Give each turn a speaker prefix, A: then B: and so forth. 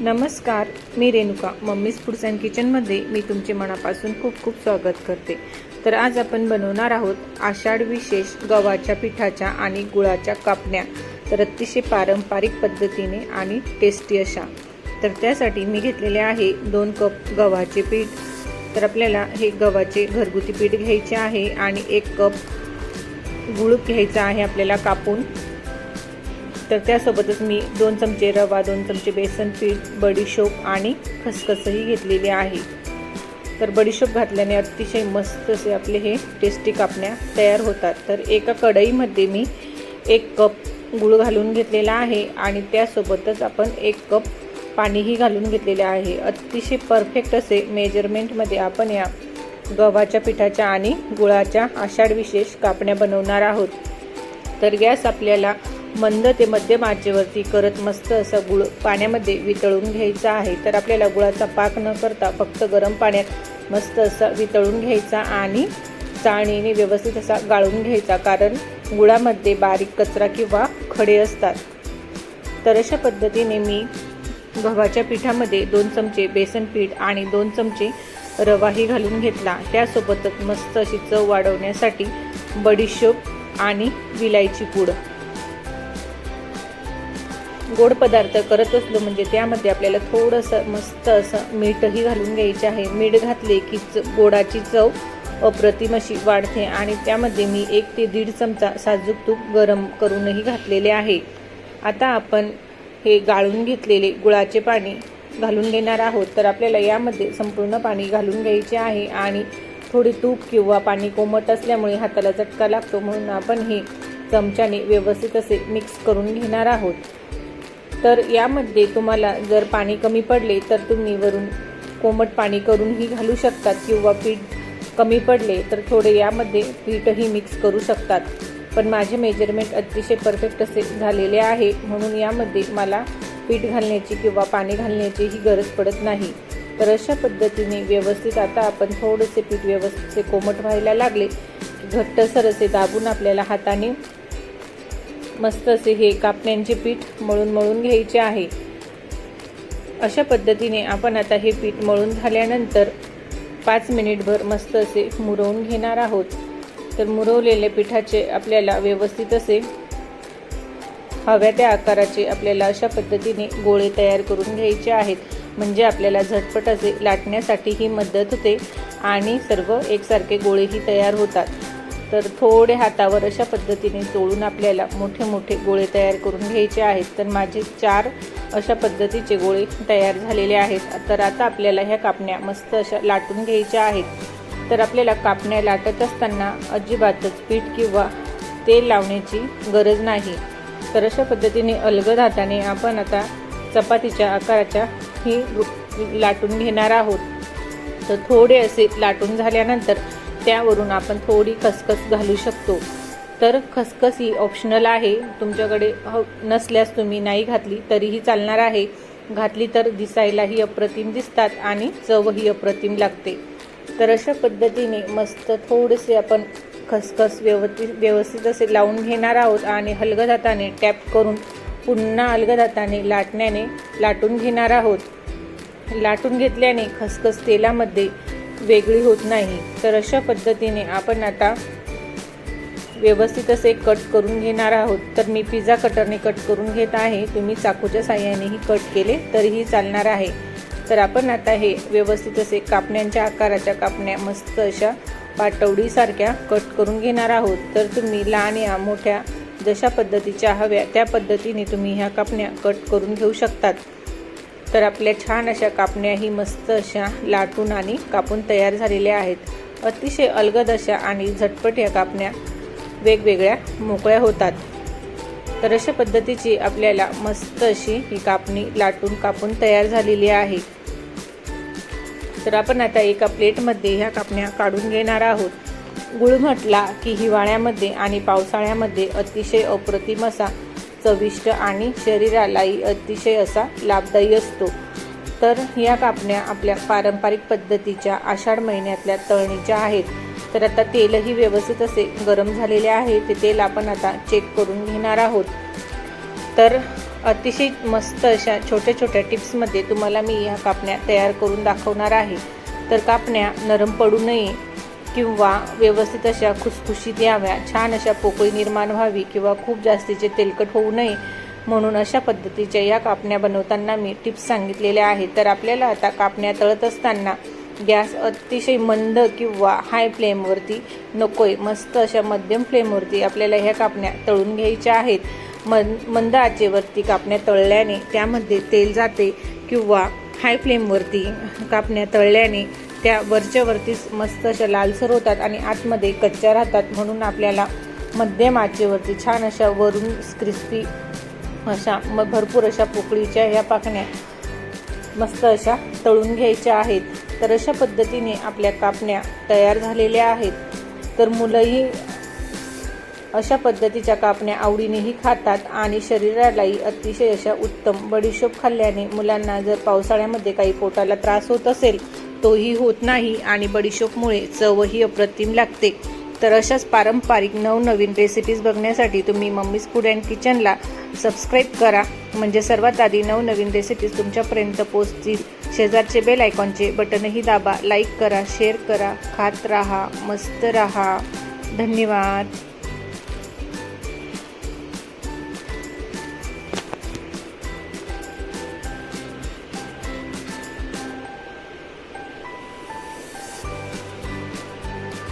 A: नमस्कार मी Renuka. Mummy's foods and किचनमध्ये मी तुमचे मनापासून खूप खूप स्वागत करते. तर आज आपण बनवणार आहोत आषाढ विशेष गव्हाच्या पिठाच्या आणि गुळाच्या कापण्या. तर अतिशय पारंपरिक पद्धतीने आणि टेस्टी अशा. तर त्यासाठी मी घेतलेले आहे दोन कप गव्हाचे पीठ. तर आपल्याला हे गव्हाचे घरगुती पीठ घ्यायचे आहे आणि एक कप गुळ घ्यायचा आहे आपल्याला कापून. तर त्यासोबतच मी दोन चमचे रवा दोन चमचे बेसन पीठ बडीशोप आणि खसखसही घेतलेली आहे. तर बडीशोप घातल्याने अतिशय मस्त असे आपले हे टेस्टी कापण्या तयार होतात. तर एका कढईमध्ये मी एक कप गूळ घालून घेतलेला आहे आणि त्यासोबतच आपण एक कप पाणीही घालून घेतलेले आहे. अतिशय परफेक्ट असे मेजरमेंटमध्ये आपण या गव्हाच्या पिठाच्या आणि गुळाच्या आषाढ विशेष कापण्या बनवणार आहोत. तर गॅस आपल्याला मंद ते मध्यम आचेवरती करत मस्त असा गुळ पाण्यामध्ये वितळून घ्यायचा आहे. तर आपल्याला गुळाचा पाक न करता फक्त गरम पाण्यात मस्त असा वितळून घ्यायचा आणि चाळणीने व्यवस्थित असा गाळून घ्यायचा. कारण गुळामध्ये बारीक कचरा किंवा खडे असतात. तर अशा पद्धतीने मी गव्हाच्या पिठामध्ये दोन चमचे बेसन पीठ आणि दोन चमचे रवाही घालून घेतला. त्यासोबतच मस्त अशी चव वाढवण्यासाठी बडीशोप आणि विलायची पूड. गोड पदार्थ करत असलो म्हणजे त्यामध्ये आपल्याला थोडंसं मस्त असं मीठही घालून घ्यायचे आहे. मीठ घातले की च गोडाची चव अप्रतिम अशी वाढते आणि त्यामध्ये मी एक ते दीड चमचा साजूक तूप गरम करूनही घातलेले आहे. आता आपण हे गाळून घेतलेले गुळाचे पाणी घालून घेणार आहोत. तर आपल्याला यामध्ये संपूर्ण पाणी घालून घ्यायचे आहे आणि थोडी तूप किंवा पाणी कोमट असल्यामुळे हाताला चटका लागतो म्हणून आपण हे चमच्याने व्यवस्थित असे मिक्स करून घेणार आहोत. तर यामध्ये तुम्हाला जर पाणी कमी पडले तर तुम्ही वरून कोमट पाणी करूनही घालू शकतात किंवा पीठ कमी पडले तर थोडे यामध्ये पीठही मिक्स करू शकतात. पण माझे मेजरमेंट अतिशय परफेक्ट असे झालेले आहे. म्हणून यामध्ये मला पीठ घालण्याची किंवा पाणी घालण्याचीही गरज पडत नाही. तर अशा पद्धतीने व्यवस्थित आता आपण थोडेसे पीठ व्यवस्थित कोमट व्हायला लागले. घट्टसर असे दाबून आपल्याला हाताने मस्त असे हे कापण्यांचे पीठ मळून मळून घ्यायचे आहे. अशा पद्धतीने आपण आता हे पीठ मळून झाल्यानंतर पाच मिनिटभर मस्त असे मुरवून घेणार आहोत. तर मुरवलेल्या पिठाचे आपल्याला व्यवस्थित असे हव्या त्या आकाराचे आपल्याला अशा पद्धतीने गोळे तयार करून घ्यायचे आहेत. म्हणजे आपल्याला झटपट असे लाटण्यासाठीही मदत होते आणि सर्व एकसारखे गोळेही तयार होतात. तर थोडे हातावर अशा पद्धतीने चोळून आपल्याला मोठे मोठे गोळे तयार करून घ्यायचे आहेत. तर माझे चार अशा पद्धतीचे गोळे तयार झालेले आहेत. तर आता आपल्याला ह्या कापण्या मस्त अशा लाटून घ्यायच्या आहेत. तर आपल्याला कापण्या लाटत असताना अजिबातच पीठ किंवा तेल लावण्याची गरज नाही. तर अशा पद्धतीने अलगद हाताने आपण आता चपातीच्या आकाराच्या ही लाटून घेणार आहोत. तर थोडे असे लाटून झाल्यानंतर त्यावरून आपण थोडी खसखस घालू शकतो. तर खसखस ही ऑप्शनल आहे. तुमच्याकडे ह नसल्यास तुम्ही नाही घातली तरीही चालणार आहे. घातली तर दिसायलाही अप्रतिम दिसतात आणि चवही अप्रतिम लागते. तर अशा पद्धतीने मस्त थोडेसे आपण खसखस व्यवस्थित व्यवस्थित असे लावून घेणार आहोत आणि हलगद हाताने टॅप करून पुन्हा अलगद हाताने लाटण्याने लाटून घेणार आहोत. लाटून घेतल्याने खसखस तेलामध्ये वेगळी होत नाही. तर अशा पद्धतीने आपण आता व्यवस्थित असे कट करून घेणार आहोत. तर मी पिझ्झा कटरने कट करून घेत आहे. तुम्ही चाकूच्या साह्यानेही कट केले तरीही चालणार आहे. तर आपण आता हे व्यवस्थित असे कापण्यांच्या आकाराच्या कापण्या मस्त अशा पाटवडीसारख्या कट करून घेणार आहोत. तर तुम्ही लहान या मोठ्या जशा पद्धतीच्या हव्या त्या पद्धतीने तुम्ही ह्या कापण्या कट करून घेऊ शकतात. तर आपल्या छान अशा कापण्याही मस्त अशा लाटून आणि कापून तयार झालेल्या आहेत. अतिशय अलगद अशा आणि झटपट या कापण्या वेगवेगळ्या मोकळ्या होतात. तर अशा पद्धतीची आपल्याला मस्त अशी ही कापणी लाटून कापून तयार झालेली आहे. तर आपण आता एका प्लेटमध्ये ह्या कापण्या काढून घेणार आहोत. गुळ म्हटला की हिवाळ्यामध्ये आणि पावसाळ्यामध्ये अतिशय अप्रतिम असा चविष्ट आणि शरीरालाही अतिशय असा लाभदायी असतो. तर या कापण्या आपल्या पारंपरिक पद्धतीच्या आषाढ महिन्यातल्या तळणीच्या आहेत. तर आता तेलही व्यवस्थित असे गरम झालेले आहे. ते तेल आपण आता चेक करून घेणार आहोत. तर अतिशय मस्त अशा छोट्या छोट्या टिप्समध्ये तुम्हाला मी ह्या कापण्या तयार करून दाखवणार आहे. तर कापण्या नरम पडू नये. किंवा व्यवस्थित अशा खुसखुशीत याव्या छान अशा पोकळी निर्माण व्हावी किंवा खूप जास्तीचे तेलकट होऊ नये म्हणून अशा पद्धतीच्या या कापण्या बनवताना मी टिप्स सांगितलेल्या आहेत. तर आपल्याला आता कापण्या तळत असताना गॅस अतिशय मंद किंवा हाय फ्लेमवरती नकोय मस्त अशा मध्यम फ्लेमवरती आपल्याला ह्या कापण्या तळून घ्यायच्या आहेत. मन मंद आचेवरती कापण्या तळल्याने त्यामध्ये तेल जाते किंवा हाय फ्लेमवरती कापण्या तळल्याने त्या वरच्यावरतीच मस्त अशा लालसर होतात आणि आतमध्ये कच्च्या राहतात म्हणून आपल्याला मध्यम आचेवरती छान अशा वरून क्रिस्पी अशा म भरपूर अशा पोकळीच्या ह्या पाकण्या मस्त अशा तळून घ्यायच्या आहेत. तर अशा पद्धतीने आपल्या कापण्या तयार झालेल्या आहेत. तर मुलंही अशा पद्धतीच्या कापण्या आवडीनेही खातात आणि शरीरालाही अतिशय अशा उत्तम बडीशोप खाल्ल्याने मुलांना जर पावसाळ्यामध्ये काही पोटाला त्रास होत असेल तोही होत नाही आणि बडीशोपमुळे चवही अप्रतिम लागते. तर अशाच पारंपरिक नवनवीन रेसिपीज बघण्यासाठी तुम्ही मम्मीज फूड अँड किचनला सबस्क्राईब करा. म्हणजे सर्वात आधी नवनवीन रेसिपीज तुमच्यापर्यंत पोचतील शेजारचे बेल आयकॉनचे बटनही दाबा. लाईक करा शेअर करा. खात राहा मस्त राहा. धन्यवाद.